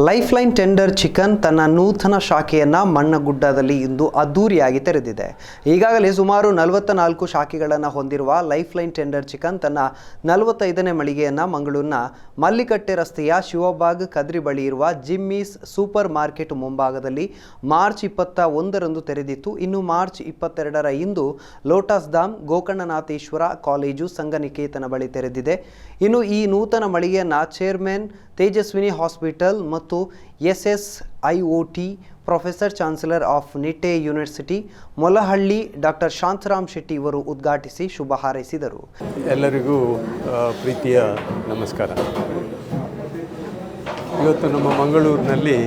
Life line tender chicken ತನ್ನ ನೂತನ ಶಾಖೆಯನ್ನು ಮಣ್ಣಗುಡ್ಡದಲ್ಲಿ ಇಂದು ಅದ್ದೂರಿಯಾಗಿ ತೆರೆದಿದೆ. ಈಗಾಗಲೇ ಸುಮಾರು ನಲವತ್ತ ನಾಲ್ಕು ಶಾಖೆಗಳನ್ನು ಹೊಂದಿರುವ ಲೈಫ್ ಲೈನ್ ಟೆಂಡರ್ ಚಿಕನ್ ತನ್ನ ನಲವತ್ತೈದನೇ ಮಳಿಗೆಯನ್ನು ಮಂಗಳೂರಿನ ಮಲ್ಲಿಕಟ್ಟೆ ರಸ್ತೆಯ ಶಿವಬಾಗ್ ಕದ್ರಿ ಬಳಿ ಇರುವ ಜಿಮ್ಮೀಸ್ ಸೂಪರ್ ಮಾರ್ಕೆಟ್ ಮುಂಭಾಗದಲ್ಲಿ ಮಾರ್ಚ್ ಇಪ್ಪತ್ತ ಒಂದರಂದು ತೆರೆದಿತ್ತು. ಇನ್ನು ಮಾರ್ಚ್ ಇಪ್ಪತ್ತೆರಡರ ಇಂದು ಲೋಟಸ್ ಧಾಮ್, ಗೋಕರ್ಣನಾಥೇಶ್ವರ ಕಾಲೇಜು, ಸಂಘನಿಕೇತನ ಬಳಿ ತೆರೆದಿದೆ. ಇನ್ನು ಈ ನೂತನ ಮಳಿಗೆಯನ್ನು ಚೇರ್ಮನ್ ತೇಜಸ್ವಿನಿ ಹಾಸ್ಪಿಟಲ್ ಮತ್ತು S S I O T professor chancellor of Nitte university Molahalli doctor Shantharam Shetty ಇವರು ಉದ್ಘಾಟಿಸಿ ಶುಭ ಹಾರೈಸಿದರು. ಎಲ್ಲರಿಗೂ ಪ್ರೀತಿಯ ನಮಸ್ಕಾರ. ಇವತ್ತು ನಮ್ಮ ಮಂಗಳೂರಿನಲ್ಲಿ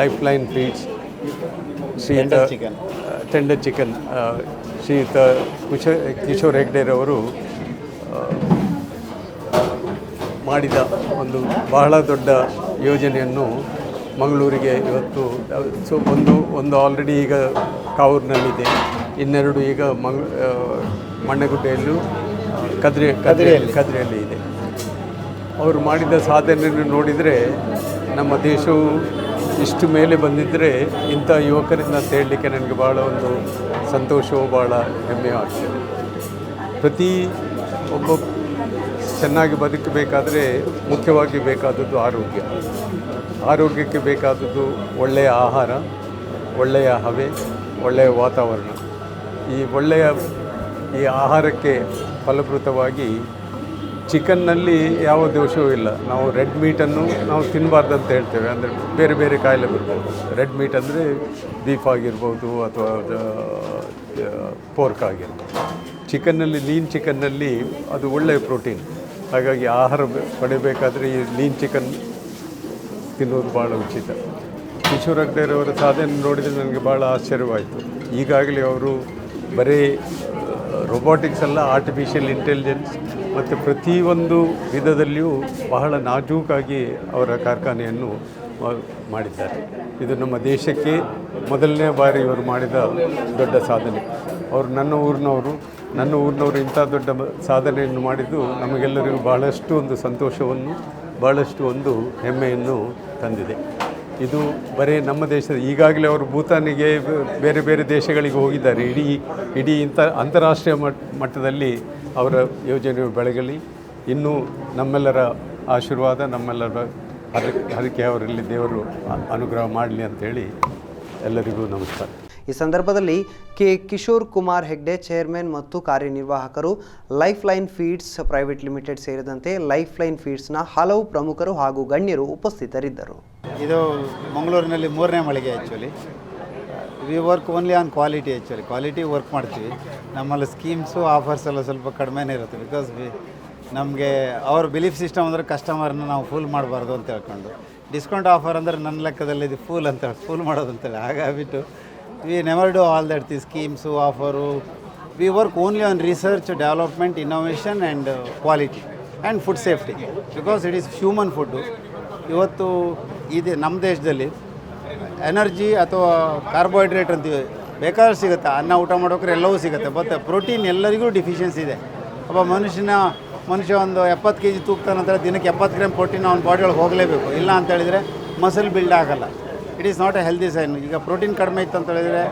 ಲೈಫ್ ಲೈನ್ ಫೀಡ್ಸ್ ಶ್ರೀಯುತ ಟೆಂಡರ್ ಚಿಕನ್ ಶ್ರೀಯುತ ಕುಶ ಕಿಶೋರ್ ಹೆಗ್ಡೆರವರು ಮಾಡಿದ ಒಂದು ಬಹಳ ದೊಡ್ಡ ಯೋಜನೆಯನ್ನು ಮಂಗಳೂರಿಗೆ ಇವತ್ತು ಸೊ ಒಂದು ಒಂದು ಆಲ್ರೆಡಿ ಈಗ ಕಾವೂರಿನಲ್ಲಿದೆ. ಇನ್ನೆರಡು ಈಗ ಮಂಗ್ ಮಣ್ಣೆಗುಡ್ಡೆಯಲ್ಲೂ ಕದ್ರಿ ಕದ್ರಿಯಲ್ಲಿ. ಕದ್ರಿಯಲ್ಲಿ ಇದೆ. ಅವರು ಮಾಡಿದ ಸಾಧನೆಯನ್ನು ನೋಡಿದರೆ ನಮ್ಮ ದೇಶವು ಇಷ್ಟು ಮೇಲೆ ಬಂದಿದ್ದರೆ ಇಂಥ ಯುವಕರಿಂದ ಅಂತ ಹೇಳಲಿಕ್ಕೆ ನನಗೆ ಭಾಳ ಒಂದು ಸಂತೋಷವೂ ಭಾಳ ಹೆಮ್ಮೆಯೂ ಆಗ್ತದೆ. ಪ್ರತಿ ಒಬ್ಬ ಚೆನ್ನಾಗಿ ಬದುಕಬೇಕಾದರೆ ಮುಖ್ಯವಾಗಿ ಬೇಕಾದದ್ದು ಆರೋಗ್ಯ. ಆರೋಗ್ಯಕ್ಕೆ ಬೇಕಾದದ್ದು ಒಳ್ಳೆಯ ಆಹಾರ, ಒಳ್ಳೆಯ ಹವೆ, ಒಳ್ಳೆಯ ವಾತಾವರಣ. ಈ ಒಳ್ಳೆಯ, ಈ ಆಹಾರಕ್ಕೆ ಫಲಪ್ರದವಾಗಿ ಚಿಕನ್ನಲ್ಲಿ ಯಾವ ದೋಷವೂ ಇಲ್ಲ. ನಾವು ರೆಡ್ ಮೀಟನ್ನು ನಾವು ತಿನ್ನಬಾರ್ದು ಅಂತ ಹೇಳ್ತೇವೆ. ಅಂದರೆ ಬೇರೆ ಬೇರೆ ಕಾಯಿಲೆ ಬರ್ಬೋದು. ರೆಡ್ ಮೀಟ್ ಅಂದರೆ ಬೀಫ್ ಆಗಿರ್ಬೋದು ಅಥವಾ ಪೋರ್ಕ್ ಆಗಿರ್ಬೋದು. ಚಿಕನ್ನಲ್ಲಿ, ಲೀನ್ ಚಿಕನ್ನಲ್ಲಿ ಅದು ಒಳ್ಳೆಯ ಪ್ರೋಟೀನ್. ಹಾಗಾಗಿ ಆಹಾರ ಪಡಿಬೇಕಾದರೆ ಈ ಲೀನ್ ಚಿಕನ್ ತಿನ್ನೋದು ಭಾಳ ಉಚಿತ. ಕಿಶೋರ್ ಅವರ ಸಾಧನೆ ನೋಡಿದರೆ ನನಗೆ ಭಾಳ ಆಶ್ಚರ್ಯವಾಯಿತು. ಈಗಾಗಲೇ ಅವರು ಬರೀ ರೊಬಾಟಿಕ್ಸ್ ಅಲ್ಲ ಆರ್ಟಿಫಿಷಿಯಲ್ ಇಂಟೆಲಿಜೆನ್ಸ್ ಮತ್ತು ಪ್ರತಿಯೊಂದು ವಿಧದಲ್ಲಿಯೂ ಬಹಳ ನಾಜೂಕಾಗಿ ಅವರ ಕಾರ್ಖಾನೆಯನ್ನು ಮಾಡಿದ್ದಾರೆ. ಇದು ನಮ್ಮ ದೇಶಕ್ಕೆ ಮೊದಲನೇ ಬಾರಿ ಇವರು ಮಾಡಿದ ದೊಡ್ಡ ಸಾಧನೆ. ಅವರು ನನ್ನ ಊರಿನವರು ನನ್ನ ಊರಿನವರು ಇಂಥ ದೊಡ್ಡ ಸಾಧನೆಯನ್ನು ಮಾಡಿದ್ದು ನಮಗೆಲ್ಲರಿಗೂ ಬಹಳಷ್ಟು ಒಂದು ಸಂತೋಷವನ್ನು ಭಾಳಷ್ಟು ಒಂದು ಹೆಮ್ಮೆಯನ್ನು ತಂದಿದೆ. ಇದು ಬರೀ ನಮ್ಮ ದೇಶದ, ಈಗಾಗಲೇ ಅವರು ಭೂತಾನಿಗೆ ಬೇರೆ ಬೇರೆ ದೇಶಗಳಿಗೆ ಹೋಗಿದ್ದಾರೆ. ಇಡೀ ಇಡೀ ಇಂಥ ಅಂತಾರಾಷ್ಟ್ರೀಯ ಮಟ್, ಮಟ್ಟದಲ್ಲಿ ಅವರ ಯೋಜನೆಯು ಬೆಳಗಲಿ. ಇನ್ನೂ ನಮ್ಮೆಲ್ಲರ ಆಶೀರ್ವಾದ, ನಮ್ಮೆಲ್ಲರ ಅದಕ್ಕೆ ಅದಕ್ಕೆ ಅವರಲ್ಲಿ ದೇವರು ಅನುಗ್ರಹ ಮಾಡಲಿ ಅಂತೇಳಿ ಎಲ್ಲರಿಗೂ ನಮಸ್ಕಾರ. ಈ ಸಂದರ್ಭದಲ್ಲಿ ಕೆ ಕಿಶೋರ್ ಕುಮಾರ್ ಹೆಗ್ಡೆ ಚೇರ್ಮನ್ ಮತ್ತು ಕಾರ್ಯನಿರ್ವಾಹಕರು life line feeds private limited ಸೇರಿದಂತೆ ಲೈಫ್ ಲೈನ್ ಫೀಡ್ಸ್ನ ಹಲವು ಪ್ರಮುಖರು ಹಾಗೂ ಗಣ್ಯರು ಉಪಸ್ಥಿತರಿದ್ದರು. ಇದು ಮಂಗಳೂರಿನಲ್ಲಿ ಮೂರನೇ ಮಳಿಗೆ actually we work only on quality actually quality work ಮಾಡ್ತೀವಿ. ನಮ್ಮಲ್ಲಿ ಸ್ಕೀಮ್ಸು ಆಫರ್ಸ್ ಎಲ್ಲ ಸ್ವಲ್ಪ ಕಡಿಮೆನೇ ಇರುತ್ತೆ ಬಿಕಾಸ್ ವಿ ನಮಗೆ ಅವ್ರ ಬಿಲೀಫ್ ಸಿಸ್ಟಮ್ ಅಂದರೆ ಕಸ್ಟಮರ್ನ ನಾವು ಫುಲ್ ಮಾಡಬಾರ್ದು ಅಂತ ಹೇಳ್ಕೊಂಡು. ಡಿಸ್ಕೌಂಟ್ ಆಫರ್ ಅಂದರೆ ನನ್ನ ಲೆಕ್ಕದಲ್ಲಿ ಇದು ಫುಲ್ ಅಂತ ಫುಲ್ ಮಾಡೋದು ಅಂತೇಳಿ ಹಾಗಾಗಿಬಿಟ್ಟು we never do all that the schemes offer we work only on research development innovation and quality and food safety because it is human food ಇವತ್ತು ಇದೆ ನಮ್ಮ ದೇಶದಲ್ಲಿ ಎನರ್ಜಿ ಅಥವಾ ಕಾರ್ಬೋಹೈಡ್ರೇಟ್ ಅಂತೀವಿ ಬೇಕಾದ್ರೂ ಸಿಗುತ್ತೆ, ಅನ್ನ ಊಟ ಮಾಡೋಕ್ರೆ ಎಲ್ಲವೂ ಸಿಗುತ್ತೆ ಬಟ್ ಪ್ರೋಟೀನ್ ಎಲ್ಲರಿಗೂ ಡಿಫಿಷಿಯನ್ಸಿ ಇದೆ. ಒಬ್ಬ ಮನುಷ್ಯನ, ಮನುಷ್ಯ ಒಂದು ಎಪ್ಪತ್ತು ಕೆ ಜಿ ತೂಗ್ತಾನಂತರ ದಿನಕ್ಕೆ ಎಪ್ಪತ್ತು ಗ್ರಾಮ್ ಪ್ರೋಟೀನ್ ಅವ್ನ ಬಾಡಿ ಒಳಗೆ ಹೋಗಲೇಬೇಕು, ಇಲ್ಲ ಅಂತೇಳಿದರೆ ಮಸಲ್ ಬಿಲ್ಡ್ ಆಗಲ್ಲ. It is not a healthy sign ಈಗ ಪ್ರೋಟೀನ್ ಕಡಿಮೆ ಇತ್ತು ಅಂತ ಹೇಳಿದರೆ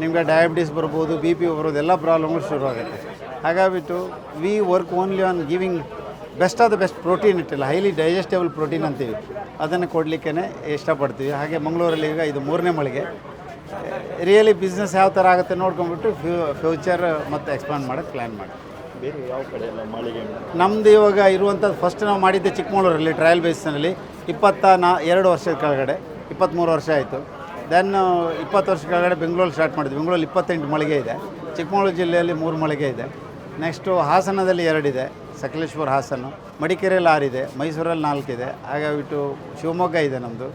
ನಿಮಗೆ ಡಯಾಬಿಟಿಸ್ ಬರ್ಬೋದು ಬಿ ಪಿ ಬರೋದು ಎಲ್ಲ ಪ್ರಾಬ್ಲಮ್ಗಳು ಶುರು ಆಗುತ್ತೆ ಹಾಗಾಗಿಬಿಟ್ಟು we work only on giving best ಆದ ಬೆಸ್ಟ್ ಪ್ರೋಟೀನ್ ಇಟ್ಟಿಲ್ಲ ಹೈಲಿ ಡೈಜೆಸ್ಟೇಬಲ್ ಪ್ರೋಟೀನ್ ಅಂತೀವಿ. ಅದನ್ನು ಕೊಡಲಿಕ್ಕೇ ಇಷ್ಟಪಡ್ತೀವಿ. ಹಾಗೆ ಮಂಗಳೂರಲ್ಲಿ ಈಗ ಇದು ಮೂರನೇ ಮಳಿಗೆ. ರಿಯಲಿ ಬಿಸ್ನೆಸ್ ಯಾವ ಥರ ಆಗುತ್ತೆ ನೋಡ್ಕೊಂಡ್ಬಿಟ್ಟು ಫ್ಯೂ ಫ್ಯೂಚರ್ ಮತ್ತು ಎಕ್ಸ್ಪಾಂಡ್ ಮಾಡೋಕ್ಕೆ ಪ್ಲ್ಯಾನ್ ಮಾಡಿ ನಮ್ಮದು ಇವಾಗ ಇರುವಂಥದ್ದು ಫಸ್ಟ್ ನಾವು ಮಾಡಿದ್ದೆ ಚಿಕ್ಕಮಗಳೂರಲ್ಲಿ ಟ್ರಯಲ್ ಬೇಸ್ನಲ್ಲಿ ಇಪ್ಪತ್ತ ನಾ ಎರಡು ವರ್ಷದ ಕೆಳಗಡೆ. ಇಪ್ಪತ್ತ್ಮೂರು ವರ್ಷ ಆಯಿತು. ದೆನ್ ಇಪ್ಪತ್ತು ವರ್ಷ ಕೆಳಗಡೆ ಬೆಂಗಳೂರು ಸ್ಟಾರ್ಟ್ ಮಾಡಿದ್ವಿ. ಬೆಂಗಳೂರಲ್ಲಿ ಇಪ್ಪತ್ತೆಂಟು ಮಳಿಗೆ ಇದೆ. ಚಿಕ್ಕಮಗಳೂರು ಜಿಲ್ಲೆಯಲ್ಲಿ ಮೂರು ಮಳಿಗೆ ಇದೆ. ನೆಕ್ಸ್ಟು ಹಾಸನದಲ್ಲಿ ಎರಡಿದೆ ಸಕಲೇಶ್ವರ ಹಾಸನ, ಮಡಿಕೇರಿಯಲ್ಲಿ ಆರಿದೆ ಮೈಸೂರಲ್ಲಿ ನಾಲ್ಕಿದೆ ಹಾಗಾಗಿಬಿಟ್ಟು ಶಿವಮೊಗ್ಗ ಇದೆ ನಮ್ಮದು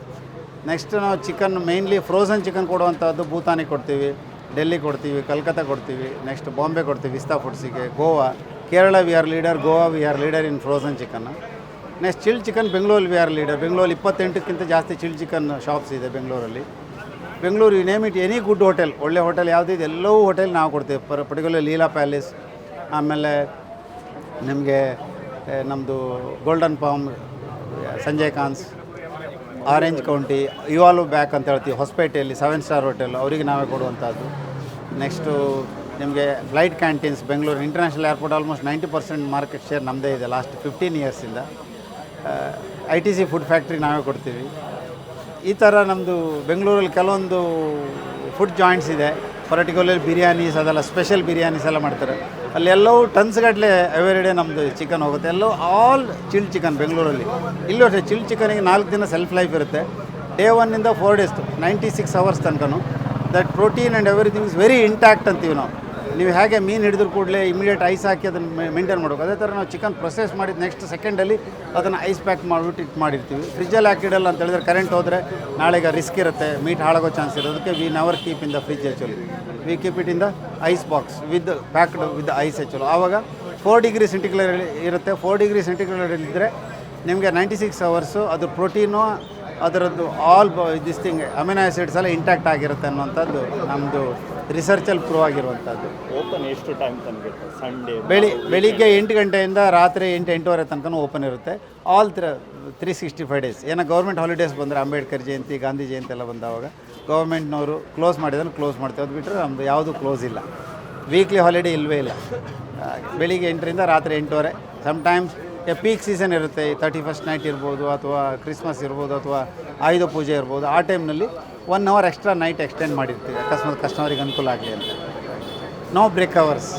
ನೆಕ್ಸ್ಟ್ ನಾವು ಚಿಕನ್ ಮೇಯ್ನ್ಲಿ ಫ್ರೋಝನ್ ಚಿಕನ್ ಕೊಡುವಂಥದ್ದು ಭೂತಾನಿ ಕೊಡ್ತೀವಿ. ಡೆಲ್ಲಿ ಕೊಡ್ತೀವಿ, ಕಲ್ಕತ್ತಾ ಕೊಡ್ತೀವಿ. ನೆಕ್ಸ್ಟ್ ಬಾಂಬೆ ಕೊಡ್ತೀವಿ, Vista ಫುಡ್ಸಿಗೆ Goa. Kerala we are leader Goa we are leader in frozen chicken next chill chicken ಬೆಂಗಳೂರಲ್ಲಿ ವಿ ಆರ್ ಲೀಡರ್ ಬೆಂಗಳೂರಲ್ಲಿ ಇಪ್ಪತ್ತೆಂಟಕ್ಕಿಂತ ಜಾಸ್ತಿ ಚಿಲ್ ಚಿಕನ್ ಶಾಪ್ಸ್ ಇದೆ ಬೆಂಗಳೂರಲ್ಲಿ Bengaluru you name it any good hotel ಒಳ್ಳೆ ಹೋಟೆಲ್ ಯಾವುದಿದೆ ಎಲ್ಲವೂ ಹೋಟೆಲ್ ನಾವು ಕೊಡ್ತೇವೆ. ಪರ್ ಪರ್ಟಿಕ್ಯುಲರ್ ಲೀಲಾ ಪ್ಯಾಲೇಸ್ ಆಮೇಲೆ ನಿಮಗೆ ನಮ್ಮದು ಗೋಲ್ಡನ್ ಪಾಮ್ ಸಂಜಯ್ ಕಾನ್ಸ್ ಆರೆಂಜ್ ಕೌಂಟಿ ಯುವಾಲು ಬ್ಯಾಕ್ ಅಂತ ಹೇಳ್ತೀವಿ, ಹೊಸಪೇಟೆಯಲ್ಲಿ ಸೆವೆನ್ ಸ್ಟಾರ್ ಹೋಟೆಲ್ ಅವರಿಗೆ ನಾವೇ ಕೊಡುವಂಥದ್ದು. ನೆಕ್ಸ್ಟು ನಿಮಗೆ flight canteens Bengaluru international airport almost ninety percent market share ನಮ್ಮದೇ ಇದೆ last fifteen ಇಯರ್ಸಿಂದ I T C food factory ನಾವೇ ಕೊಡ್ತೀವಿ. ಈ ಥರ ನಮ್ಮದು ಬೆಂಗಳೂರಲ್ಲಿ ಕೆಲವೊಂದು ಫುಡ್ ಜಾಯಿಂಟ್ಸ್ ಇದೆ. ಪರ್ಟಿಕ್ಯುಲರ್ ಬಿರಿಯಾನೀಸ್, ಅದೆಲ್ಲ ಸ್ಪೆಷಲ್ ಬಿರಿಯಾನೀಸ್ ಎಲ್ಲ ಮಾಡ್ತಾರೆ. ಅಲ್ಲೆಲ್ಲವೂ ಟನ್ಸ್ಗಟ್ಟಲೆ ಎವ್ರಿ ಡೇ ನಮ್ಮದು ಚಿಕನ್ ಹೋಗುತ್ತೆ. ಎಲ್ಲೋ ಆಲ್ ಚಿಲ್ ಚಿಕನ್ ಬೆಂಗಳೂರಲ್ಲಿ. ಇಲ್ಲೂ ಅಷ್ಟೇ ಚಿಲ್ ಚಿಕನಿಗೆ ನಾಲ್ಕು ದಿನ ಸೆಲ್ಫ್ ಲೈಫ್ ಇರುತ್ತೆ. Day ಒನ್ನಿಂದ four days ninety six hours ತನಕನೂ. That protein and everything is very intact ಅಂತೀವಿ ನಾವು. ನೀವು ಹೇಗೆ ಮೀನು ಹಿಡಿದ್ರು ಕೂಡಲೇ ಇಮಿಡಿಯೇಟ್ ಐಸ್ ಹಾಕಿ ಅದನ್ನು ಮೇಂಟೈನ್ ಮಾಡಬೇಕು. ಅದೇ ಥರ ನಾವು ಚಿಕನ್ ಪ್ರೊಸೆಸ್ ಮಾಡಿದ ನೆಕ್ಸ್ಟ್ ಸೆಕೆಂಡಲ್ಲಿ ಅದನ್ನು ಐಸ್ ಪ್ಯಾಕ್ ಮಾಡಿಬಿಟ್ಟು ಇಟ್ ಮಾಡಿರ್ತೀವಿ. ಫ್ರಿಜ್ಜಲ್ಲಿ ಹಾಕಿಡಲ್ಲ ಅಂತ ಹೇಳಿದ್ರೆ ಕರೆಂಟ್ ಹೋದರೆ ನಾಳೆಗೆ ರಿಸ್ಕ್ ಇರುತ್ತೆ. ಮೀಟ್ ಹಾಳಾಗೋ ಚಾನ್ಸ್ ಇರೋದಕ್ಕೆ we never keep in the fridge actually we keep it in the ice box with packed with ice actually ಆವಾಗ ಫೋರ್ ಡಿಗ್ರಿ ಸೆಂಟಿಗ್ರೇಡ್ ಇರುತ್ತೆ. ಫೋರ್ ಡಿಗ್ರಿ ಸೆಂಟಿಗ್ರೇಡ್ ಇದ್ದರೆ ನಿಮಗೆ ನೈಂಟಿ ಸಿಕ್ಸ್ ಅವರ್ಸು ಅದು protein ಅದರದ್ದು all this thing amino acids ಎಲ್ಲ intact ಆಗಿರುತ್ತೆ ಅನ್ನುವಂಥದ್ದು ನಮ್ಮದು ರಿಸರ್ಚಲ್ಲಿ ಪ್ರೂವ್ ಆಗಿರುವಂಥದ್ದು. ಓಪನ್ ಎಷ್ಟು ಟೈಮ್ ತನಕ ಸಂಡೇ ಬೆಳಿ ಬೆಳಿಗ್ಗೆ ಎಂಟು ಗಂಟೆಯಿಂದ ರಾತ್ರಿ ಎಂಟು ಎಂಟೂವರೆ ತನಕ ಓಪನ್ ಇರುತ್ತೆ. ಆಲ್ ತ್ರ ತ್ರೀ ಸಿಕ್ಸ್ಟಿ ಫೈವ್ ಡೇಸ್ ಏನೋ ಗೌರ್ಮೆಂಟ್ ಹಾಲಿಡೇಸ್ ಬಂದರೆ ಅಂಬೇಡ್ಕರ್ ಜಯಂತಿ ಗಾಂಧಿ ಜಯಂತಿ ಎಲ್ಲ ಬಂದವಾಗ ಗೌರ್ಮೆಂಟ್ನವರು ಕ್ಲೋಸ್ ಮಾಡಿದ್ರೆ ಕ್ಲೋಸ್ ಮಾಡ್ತೇವೆ. ಅದು ಬಿಟ್ಟರೆ ನಮ್ಮದು ಯಾವುದೂ ಕ್ಲೋಸ್ ಇಲ್ಲ. ವೀಕ್ಲಿ ಹಾಲಿಡೇ ಇಲ್ಲವೇ ಇಲ್ಲ. ಬೆಳಿಗ್ಗೆ ಎಂಟರಿಂದ ರಾತ್ರಿ ಎಂಟೂವರೆ ಸಮ್ಟೈಮ್ಸ್ ಪೀಕ್ ಸೀಸನ್ ಇರುತ್ತೆ. ತರ್ಟಿ ಫಸ್ಟ್ ನೈಟ್ ಇರ್ಬೋದು ಅಥವಾ ಕ್ರಿಸ್ಮಸ್ ಇರ್ಬೋದು ಅಥವಾ ಆಯುಧ ಪೂಜೆ ಇರ್ಬೋದು. ಆ ಟೈಮ್ನಲ್ಲಿ one hour extra night extend ಮಾಡಿರ್ತೀವಿ. ಅಕಸ್ಮಾತ್ ಕಸ್ಟಮರಿಗೆ ಅನುಕೂಲ ಆಗಲಿ ಅಂತ. No break hours